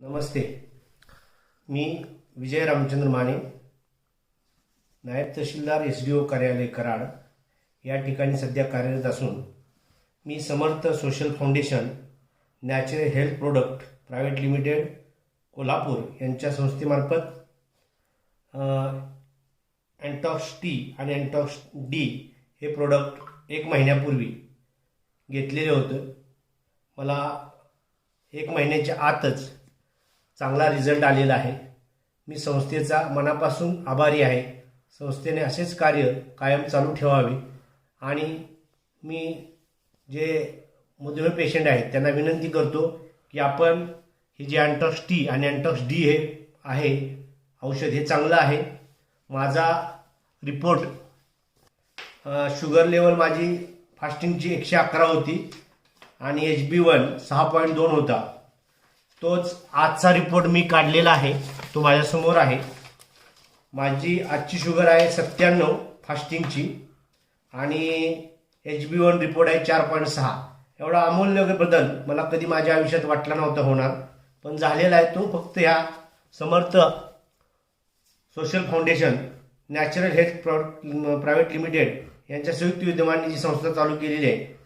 नमस्ते. मी विजय रामचंद्र माने नायब तहसीलदार S D O कार्यालय कराड या ठिकाणी सध्या कार्यरत असून मी Samarth social foundation natural health product private limited Kolhapur यांच्या संस्थेमार्फत अँटॉक्स टी आणि अँटॉक्स डी हे प्रोडक्ट एक महिन्यापूर्वी घेतलेले होतं. मला एक महिन्याच्या आतच चांगला रिझल्ट आलेला आहे. मी संस्थेचा मनापासून आभारी आहे. संस्थेने असेच कार्य कायम चालू ठेवावे. आणि मी जे मधुमेह पेशंट आहेत त्यांना विनंती करतो की आपण हे जे अँटॉक्स टी आणि अँटॉक्स डी हे आहे औषध हे चांगलं आहे. माझा रिपोर्ट शुगर लेवल माझी फास्टिंगची एकशे अकरा होती आणि एच बी वन सहा पॉईंट दोन होता. तोच आजचा रिपोर्ट मी काढलेला आहे. तो माझ्यासमोर आहे. माझी आजची शुगर आहे सत्त्याण्णव फास्टिंगची आणि एच बी वन रिपोर्ट आहे चार पॉईंट सहा. एवढा अमूल्य बदल मला कधी माझ्या आयुष्यात वाटला नव्हता होणार. पण झालेला आहे तो फक्त ह्या Samarth social foundation natural health प्रॉ प्रायव्हेट लिमिटेड यांच्या संयुक्त विद्यमाने जी संस्था चालू केलेली आहे